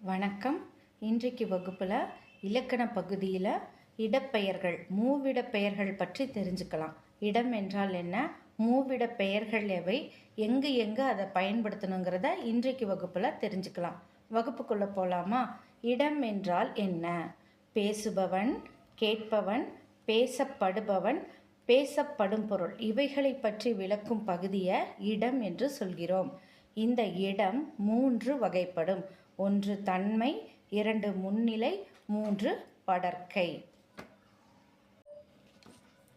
வணக்கம். இன்றைக்கு வகுப்பில் இலக்கண பகுதியில் இடப்பெயர்கள் மூவிடப்பெயர்கள் பற்றி தெரிஞ்சுக்கலாம். இடம் என்றால் என்ன? மூவிடப்பெயர்கள் எவை? எங்கு எங்கு அதை பயன்படுத்தணுங்கிறத இன்றைக்கு வகுப்பில் தெரிஞ்சுக்கலாம். வகுப்புக்குள்ளே போகலாமா இடம் என்றால் என்ன? பேசுபவன் கேட்பவன் பேசப்படுபவன் பேசப்படும் பொருள். இவைகளை பற்றி விளக்கும் பகுதியை இடம் என்று சொல்கிறோம். இந்த இடம் மூன்று வகைப்படும். ஒன்று தன்மை இரண்டு முன்னிலை மூன்று படர்க்கை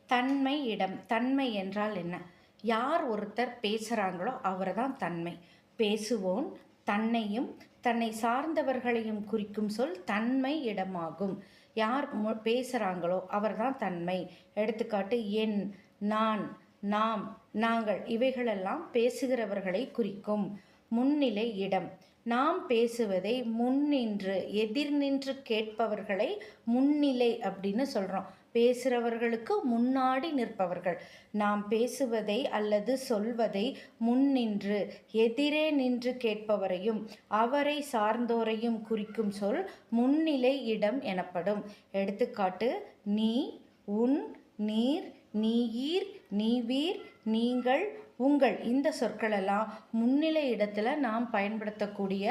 தன்மை இடம். தன்மை என்றால் என்ன? யார் ஒருத்தர் பேசுகிறாங்களோ அவர் தான் தன்மை. பேசுவோன் தன்னையும் தன்னை சார்ந்தவர்களையும் குறிக்கும் சொல் தன்மை இடமாகும். யார் மு பேசுகிறாங்களோ அவர்தான் தன்மை. எடுத்துக்காட்டு என் நான் நாம் நாங்கள் இவைகளெல்லாம் பேசுகிறவர்களை குறிக்கும். முன்னிலை இடம். நாம் பேசுவதை முன்னின்று எதிர் நின்று கேட்பவர்களை முன்னிலை அப்படின்னு சொல்கிறோம் பேசுகிறவர்களுக்கு முன்னாடி நிற்பவர்கள். நாம் பேசுவதை அல்லது சொல்வதை முன்னின்று எதிரே நின்று கேட்பவரையும் அவரை சார்ந்தோரையும் குறிக்கும் சொல் முன்னிலை இடம் எனப்படும். எடுத்துக்காட்டு நீ உன் நீர் நீயீர் நீவீர் நீங்கள் உங்கள் இந்த சொற்களெல்லாம் முன்னிலை இடத்துல நாம் பயன்படுத்தக்கூடிய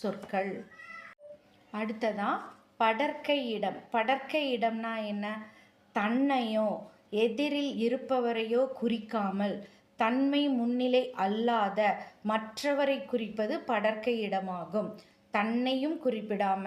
சொற்கள். அடுத்ததான் படற்கை இடம். படற்கை இடம்னா என்ன? தன்னையோ எதிரில் இருப்பவரையோ குறிக்காமல் தன்மை முன்னிலை அல்லாத மற்றவரை குறிப்பது படற்கை இடமாகும். தன்னையும் குறிப்பிடாம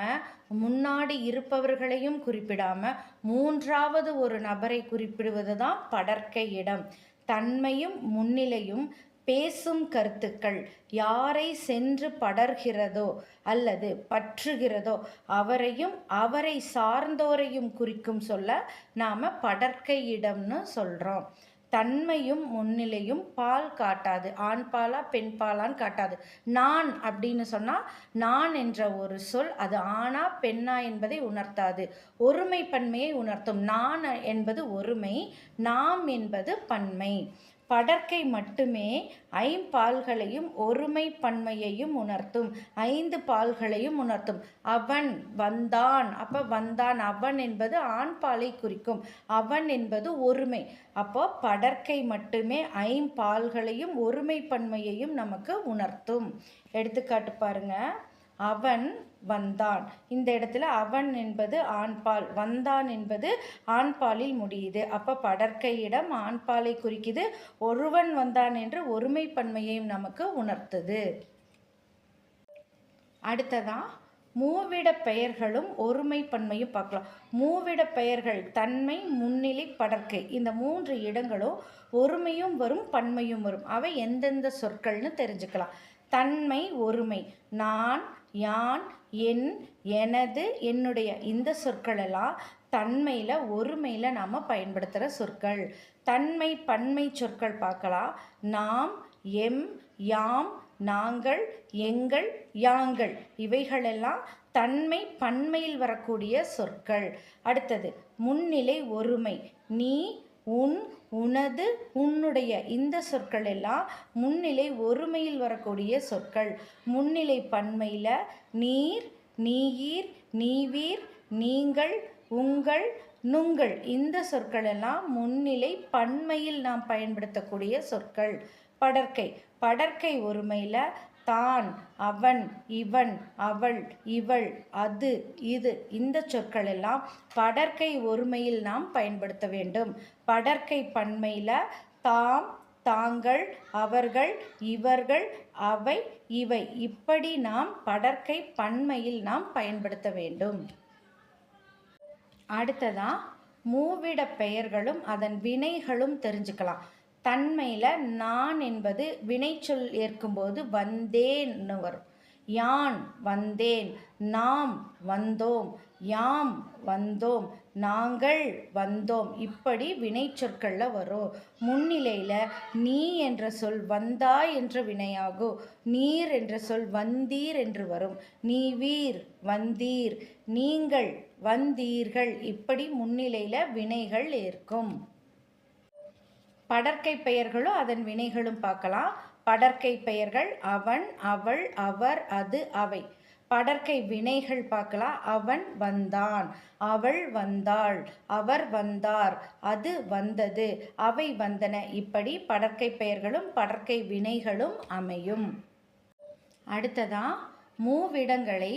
முன்னாடி இருப்பவர்களையும் குறிப்பிடாம மூன்றாவது ஒரு நபரை குறிப்பிடுவது தான் படற்கை இடம். தன்மையும் முன்னிலையும் பேசும் கருத்துக்கள் யாரை சென்று படர்கிறதோ அல்லது பற்றுகிறதோ அவரையும் அவரை சார்ந்தோரையும் குறிக்கும் சொல்ல நாம் படற்கையிடம்னு சொல்கிறோம் தன்மையும் முன்னிலையும் பால் காட்டாது. ஆண் பாலா பெண் பாலான்னு காட்டாது. நான் அப்படின்னு சொன்னால் நான் என்ற ஒரு சொல் அது ஆணா பெண்ணா என்பதை உணர்த்தாது. ஒருமை பன்மையை உணர்த்தும். நான் என்பது ஒருமை நாம் என்பது பன்மை. படற்கை மட்டுமே ஐம்பால்களையும் ஒருமை பன்மையையும் உணர்த்தும். ஐந்து பால்களையும் உணர்த்தும். அவன் வந்தான். அப்போ வந்தான். அவன் என்பது ஆண் பாலை குறிக்கும். அவன் என்பது ஒருமை. அப்போ படற்கை மட்டுமே ஐம்பால்களையும் ஒருமை பன்மையையும் நமக்கு உணர்த்தும். எடுத்துக்காட்டு பாருங்க. அவன் வந்தான். இந்த இடத்துல அவன் என்பது ஆண்பால். வந்தான் என்பது ஆண்பாலில் முடியுது. அப்போ படற்கையிடம் ஆண்பாலை குறிக்குது. ஒருவன் வந்தான் என்று ஒருமை பன்மையையும் நமக்கு உணர்த்துது. அடுத்ததான் மூவிட பெயர்களும் ஒருமை பன்மையும் பார்க்கலாம். மூவிட பெயர்கள் தன்மை முன்னிலை படற்கை. இந்த மூன்று இடங்களும் ஒருமையும் வரும் பன்மையும் வரும். அவை எந்தெந்த சொற்கள்னு தெரிஞ்சுக்கலாம். தன்மை ஒருமை. நான் யான் என் எனது என்னுடைய இந்த சொற்களெல்லாம் தன்மையில் ஒருமையில் நாம் பயன்படுத்துகிற சொற்கள். தன்மை பன்மை சொற்கள் பார்க்கலாம் நாம் எம் யாம் நாங்கள் எங்கள் யாங்கள். இவைகளெல்லாம் தன்மை பன்மையில் வரக்கூடிய சொற்கள். அடுத்தது முன்னிலை ஒருமை. நீ உன் உனது உன்னுடைய இந்த சொற்கள் எல்லாம் முன்னிலை ஒருமையில் வரக்கூடிய சொற்கள். முன்னிலை பன்மையில் நீர் நீயீர் நீவீர் நீங்கள் உங்கள் நுங்கள் இந்த சொற்கள் எல்லாம் முன்னிலை பன்மையில் நாம் பயன்படுத்தக்கூடிய சொற்கள். படற்கை படற்கை ஒருமையில் தான் அவன் இவன் அவள் இவள் அது இது இந்த சொற்கள் எல்லாம் படற்கை ஒருமையில் நாம் பயன்படுத்த வேண்டும். படற்கை பன்மையில் தாம் தாங்கள் அவர்கள் இவர்கள் அவை இவை இப்படி நாம் படற்கை பன்மையில் நாம் பயன்படுத்த வேண்டும். அடுத்ததான் மூவிட பெயர்களும் அதன் வினைகளும் தெரிஞ்சுக்கலாம். தன்மையில் நான் என்பது வினைச்சொல் ஏற்கும்போது வந்தேன்னு வரும். யான் வந்தேன் நாம் வந்தோம் யாம் வந்தோம் நாங்கள் வந்தோம் இப்படி வினைச்சொற்களில் வரும். முன்னிலையில் நீ என்ற சொல் வந்தா என்ற வினையாகும் நீர் என்ற சொல் வந்தீர் என்று வரும். நீ வீர் வந்தீர் நீங்கள் வந்தீர்கள் இப்படி முன்னிலையில் வினைகள் ஏற்கும். படற்கை பெயர்களும் அதன் வினைகளும் பார்க்கலாம். படர்க்கை பெயர்கள் அவன் அவள் அவர் அது அவை. படர்க்கை வினைகள் பார்க்கலாம். அவன் வந்தான் அவள் வந்தாள் அவர் வந்தார் அது வந்தது அவை வந்தன. இப்படி படர்க்கை பெயர்களும் படர்க்கை வினைகளும் அமையும். அடுத்ததான் மூவிடங்களை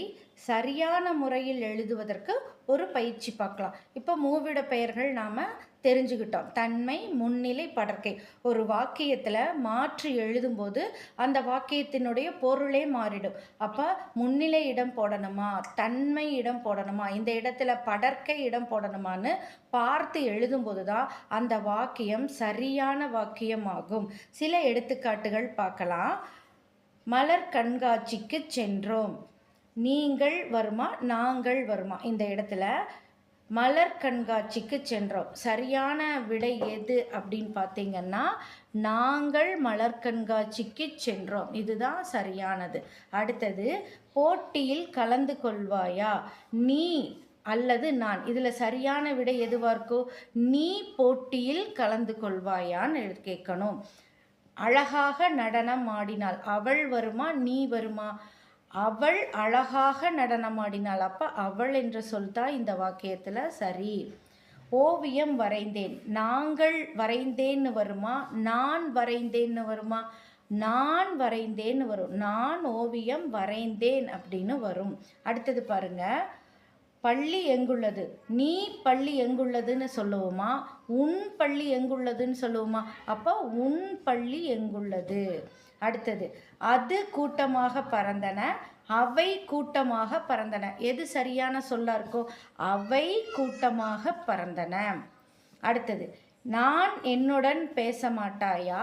சரியான முறையில் எழுதுவதற்கு ஒரு பயிற்சி பார்க்கலாம். இப்போ மூவிட பெயர்கள் நாம் தெரிஞ்சுக்கிட்டோம் தன்மை முன்னிலை படர்க்கை ஒரு வாக்கியத்தில் மாற்றி எழுதும்போது அந்த வாக்கியத்தினுடைய பொருளே மாறிடும். அப்போ முன்னிலை இடம் போடணுமா? தன்மை இடம் போடணுமா? இந்த இடத்துல படர்க்கை இடம் போடணுமான்னு பார்த்து எழுதும்போது தான் அந்த வாக்கியம் சரியான வாக்கியமாகும். சில எடுத்துக்காட்டுகள் பார்க்கலாம். மலர் கண்காட்சிக்கு சென்றோம். நீங்கள் வருமா? நாங்கள் வருமா? இந்த இடத்துல மலர் கண்காட்சிக்கு சென்றோம். சரியான விடை எது அப்படின்னு பார்த்தீங்கன்னா நாங்கள் மலர் கண்காட்சிக்கு சென்றோம். இதுதான் சரியானது. அடுத்தது போட்டியில் கலந்து கொள்வாயா? நீ அல்லது நான். இதில் சரியான விடை எதுவாக இருக்கோ நீ போட்டியில் கலந்து கொள்வாயான்னு கேட்கணும். அழகாக நடனம் ஆடினாள் அவள் வருமா நீ வருமா? அவள் அழகாக நடனமாடினாள். அப்போ அவள் என்ற சொல் தான் இந்த வாக்கியத்தில் சரி ஓவியம் வரைந்தேன். நாங்கள் வரைந்தேன்னு வருமா? நான் வரைந்தேன்னு வருமா? நான் வரைந்தேன்னு வரும். நான் ஓவியம் வரைந்தேன் அப்படின்னு வரும். அடுத்தது பாருங்க பள்ளி எங்குள்ளது? நீ பள்ளி எங்குள்ளதுன்னு சொல்லுவோமா? உன் பள்ளி எங்குள்ளதுன்னு சொல்லுவோமா? அப்போ உன் பள்ளி எங்குள்ளது? அடுத்தது அது கூட்டமாக பறந்தன அவை கூட்டமாக பறந்தன. எது சரியான சொல்லா இருக்கோ அவை கூட்டமாக பறந்தன. அடுத்தது நான் என்னுடன் பேச மாட்டாயா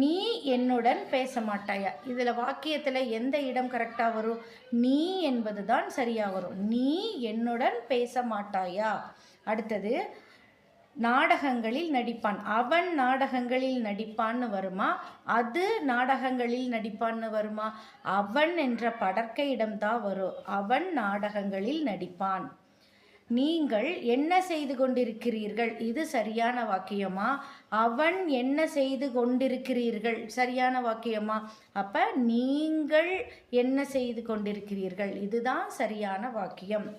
நீ என்னுடன் பேச மாட்டாயா இதில் வாக்கியத்தில் எந்த இடம் கரெக்டாக வரும்? நீ என்பது தான் சரியாக வரும். நீ என்னுடன் பேச மாட்டாயா அடுத்தது நாடகங்களில் நடிப்பான். அவன் நாடகங்களில் நடிப்பான்னு வருமா? அது நாடகங்களில் நடிப்பான்னு வருமா? அவன் என்ற படற்கை வரும் அவன் நாடகங்களில் நடிப்பான். நீங்கள் என்ன செய்து கொண்டிருக்கிறீர்கள்? இது சரியான வாக்கியமா? அவன் என்ன செய்து கொண்டிருக்கிறீர்கள்? சரியான வாக்கியமா? அப்ப நீங்கள் என்ன செய்து கொண்டிருக்கிறீர்கள்? இதுதான் சரியான வாக்கியம்.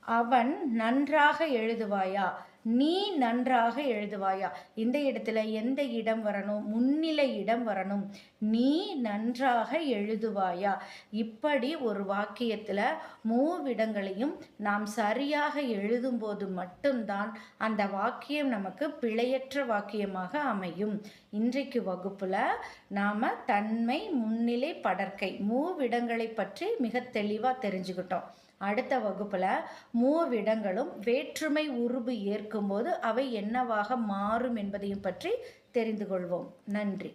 அவன் நன்றாக எழுதுவாயா? நீ நன்றாக எழுதுவாயா? இந்த இடத்துல எந்த இடம் வரணும்? முன்னிலை இடம் வரணும். நீ நன்றாக எழுதுவாயா? இப்படி ஒரு வாக்கியத்தில் மூவிடங்களையும் நாம் சரியாக எழுதும்போது மட்டும்தான் அந்த வாக்கியம் நமக்கு பிழையற்ற வாக்கியமாக அமையும். இன்றைக்கு வகுப்பில் நாம் தன்மை முன்னிலை படற்கை மூவிடங்களை பற்றி மிக தெளிவாக தெரிஞ்சுக்கிட்டோம். அடுத்த வகுப்பில் மூவிடங்களும் வேற்றுமை உருபு ஏற்கும்போது அவை என்னவாக மாறும் என்பதையும் பற்றி தெரிந்து கொள்வோம். நன்றி.